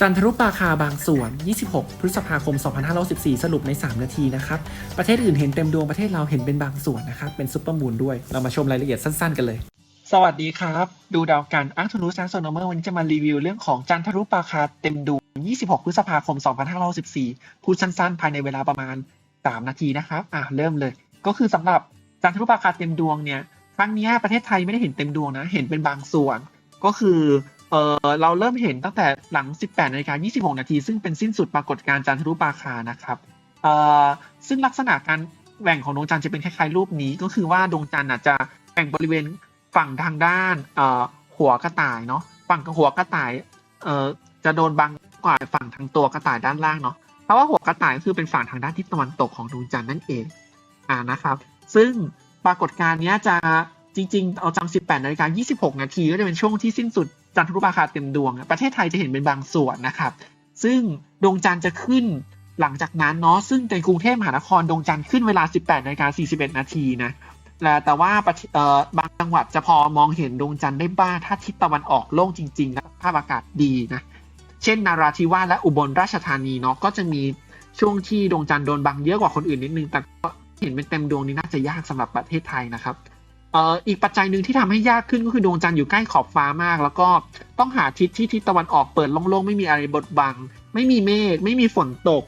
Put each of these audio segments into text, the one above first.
จันทรุปราคาบางส่วน 26 พฤษภาคม 2514 สรุปใน 3 นาทีนะครับ ประเทศอื่นเห็นเต็มดวง ประเทศเราเห็นเป็นบางส่วนนะครับ เป็นซุปเปอร์มูนด้วย เรามาชมรายละเอียดสั้นๆ กันเลย สวัสดีครับ ดูดาวกันอาร์ทูนุสแอนโซโนเมอร์วันนี้จะมารีวิวเรื่องของจันทรุปราคาเต็มดวง 26 พฤษภาคม 2514 พูดสั้นๆ ภายในเวลาประมาณ 3 นาทีนะครับ อะ เริ่มเลย ก็คือสำหรับจันทรุปราคาเต็มดวงเนี่ย ครั้งนี้ประเทศไทยไม่ได้เห็นเต็มดวงนะ เห็นเป็นบางส่วน ก็คือ เออเราเริ่มเห็นตั้งแต่หลัง 18นาฬิกา26 นาที ซึ่งเป็นสิ้นสุดปรากฏการณ์จันทรุปราคานะครับเออซึ่งลักษณะการแหว่งของดวงจันทร์จะเป็นคล้ายๆรูปนี้ก็คือว่าดวงจันทร์อะจะแบ่งบริเวณฝั่งทางด้านเอ่อหัวกระต่ายเนาะฝั่งหัวกระต่ายเอ่อจะโดนบังกว่าฝั่งทางตัวกระต่ายด้านล่างเนาะเพราะว่าหัวกระต่ายก็คือเป็นฝั่งทางด้านทิศตะวันตกของดวงจันทร์นั่นเองอ่านะครับ ซึ่งปรากฏการณ์นี้จะจริงๆ เอาจัง18นาฬิกา26 นาทีก็จะเป็นช่วงที่สิ้นสุด จันทรุปราคาเต็มดวงอะประเทศไทยจะเห็นเป็นบางส่วนนะครับ ซึ่งดวงจันทร์จะขึ้นหลังจากนั้นเนาะซึ่งในกรุงเทพมหานครดวงจันทร์ขึ้นเวลา 18นาฬิกา41 นาทีนะแต่ว่าบางจังหวัดจะพอมองเห็นดวงจันทร์ได้บ้างถ้าทิศตะวันออกโล่งจริงๆและภาพอากาศดีนะเช่น นาราธิวาสและอุบลราชธานีเนาะก็จะมีช่วงที่ดวงจันทร์โดนบังเยอะกว่าคนอื่นนิดนึงแต่ก็เห็นเป็นเต็มดวงนี้น่าจะยากสำหรับประเทศไทยนะครับ อ่ออีกปัจจัยหนึ่งที่ทำให้ยากขึ้นก็คือดวงจันทร์อยู่ใกล้ขอบฟ้ามาก แล้วก็ต้องหาทิศที่ทิศตะวันออกเปิดโล่งๆ ไม่มีอะไรบดบัง ไม่มีเมฆไม่มีฝนตก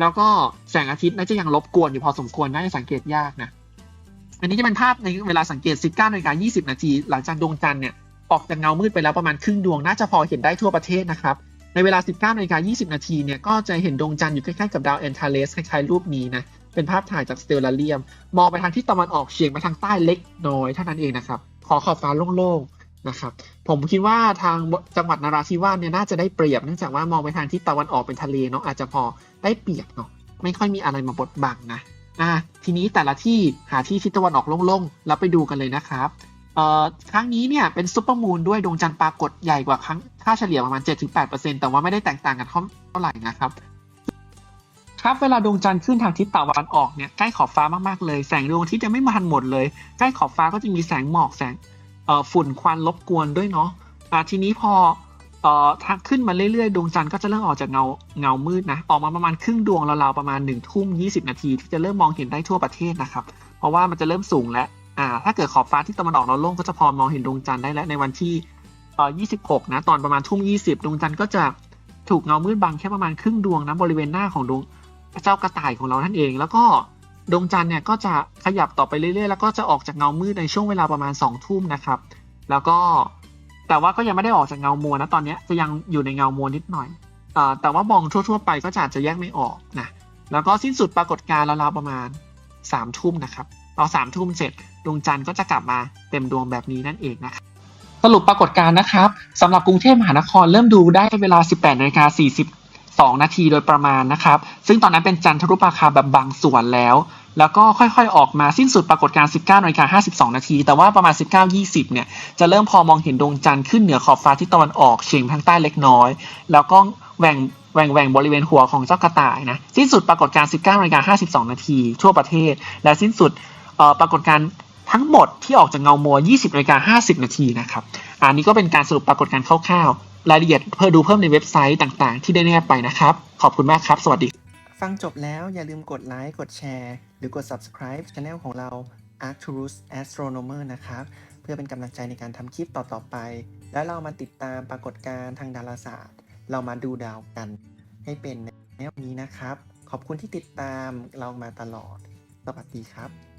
แล้วก็แสงอาทิตย์น่าจะยังรบกวนอยู่พอสมควรน่าจะสังเกตยากนะอันนี้จะเป็นภาพในเวลาสังเกต 19นาฬิกา20 นาที หลังจากดวงจันทร์เนี่ยออกจากเงามืดไปแล้วประมาณครึ่งดวงน่าจะพอเห็นได้ทั่วประเทศนะครับในเวลา 19นาฬิกา20 นาทีเนี่ยก็จะเห็นดวงจันทร์อยู่ใกล้ๆกับดาวแอนทาเลสคล้ายๆรูปนี้นะ เป็นภาพถ่ายจากสเตลลาเรียม มองไปทางที่ตะวันออกเฉียงไปทางใต้เล็กน้อยเท่านั้นเองนะครับ ขอขอบฟ้าโล่งๆนะครับ ผมคิดว่าทางจังหวัดนราธิวาสเนี่ยน่าจะได้เปรียบเนื่องจากว่ามองไปทางที่ตะวันออกเป็นทะเลเนาะอาจจะพอได้เปรียบเนาะไม่ค่อยมีอะไรมาบดบังนะอะทีนี้แต่ละที่หาที่ทิศตะวันออกโล่งๆแล้วไปดูกันเลยนะครับเอ่อครั้งนี้เนี่ยเป็นซูเปอร์มูนด้วยดวงจันทร์ปรากฏใหญ่กว่าครั้งค่าเฉลี่ยประมาณ 7-8%แต่ว่าไม่ได้แตกต่างกันเท่าไหร่นะครับ ครับเวลาดวงจันทร์ขึ้นทางทิศตะวันออกเนี่ยใกล้ขอบฟ้ามากๆเลยแสงดวงอาทิตย์ยังไม่มาทันหมดเลย ใกล้ขอบฟ้าก็จะมีแสงหมอกแสงเอ่อฝุ่นควันรบกวนด้วยเนาะอ่าทีนี้พอเอ่อทางขึ้นมาเรื่อยๆ ดวงจันทร์ก็จะเริ่มออกจากเงาเงามืดนะ ออกมาประมาณครึ่งดวงราวๆประมาณ1นึ่ทุ่ม20นาที ที่จะเริ่มมองเห็นได้ทั่วประเทศนะครับ เพราะว่ามันจะเริ่มสูงแล้วอ่าถ้าเกิดขอบฟ้าที่ตะวันออกเราโล่งก็จะพอมองเห็นดวงจันทร์ได้แล้วในวันที่เอ่อ26นะตอนประมาณทุ่ม20 ดวงจันทร์ก็จะถูกเงามืดบังแค่ประมาณครึ่งดวงนะบริเวณหน้าของดวง เจ้ากระต่ายของเราท่านเอง แล้วก็ดวงจันทร์เนี่ยก็จะขยับต่อไปเรื่อยๆ แล้วก็จะออกจากเงามืดในช่วงเวลาประมาณ2ทุ่มนะครับ แล้วก็แต่ว่าก็ยังไม่ได้ออกจากเงามัวนะตอนนี้จะยังอยู่ในเงามัวนิดหน่อยอแต่ว่ามองทั่ว ๆ ไปก็จะอาจจะแยกไม่ออกนะแล้วก็สิ้นสุดปรากฏการณ์ราวๆประมาณ3ทุ่มนะครับพอสามทุ่มเสร็จดวงจันทร์ก็จะกลับมาเต็มดวงแบบนี้นั่นเองนะครับสรุปปรากฏการณ์นะครับสำหรับกรุงเทพมหานครเริ่มดูได้เวลา 18นาฬิกา 2 นาทีโดยประมาณนะครับ ซึ่งตอนนั้นเป็นจันทรุปราคาแบบบางส่วนแล้ว แล้วก็ค่อยๆออกมาสิ้นสุดปรากฏการณ์19นาฬิกา52 นาที แต่ว่าประมาณ 19-20 เนี่ย จะเริ่มพอมองเห็นดวงจันทร์ขึ้นเหนือขอบฟ้าที่ตะวันออกเฉียงทางใต้เล็กน้อย แล้วก็แหว่งแหว่งแหว่งบริเวณหัวของเจ้ากระต่ายนะ สิ้นสุดปรากฏการณ์19นาฬิกา52 นาทีทั่วประเทศ และสิ้นสุดปรากฏการณ์ทั้งหมดที่ออกจากเงามัว 20นาฬิกา50 นาทีนะครับ อันนี้ก็เป็นการสรุปปรากฏการณ์คร่าวๆ รายละเอียดเพื่อดูเพิ่มในเว็บไซต์ต่างๆ ที่ได้แนบไปนะครับ ขอบคุณมากครับ สวัสดี ฟังจบแล้วอย่าลืมกดไลค์กดแชร์ หรือกด subscribe channel ของเรา Arcturus Astronomer นะครับ เพื่อเป็นกำลังใจในการทำคลิปต่อๆไป แล้วเรามาติดตามปรากฏการณ์ทางดาราศาสตร์ เรามาดูดาวกัน ให้เป็นแนวนี้นะครับ ขอบคุณที่ติดตามเรามาตลอด สวัสดีครับ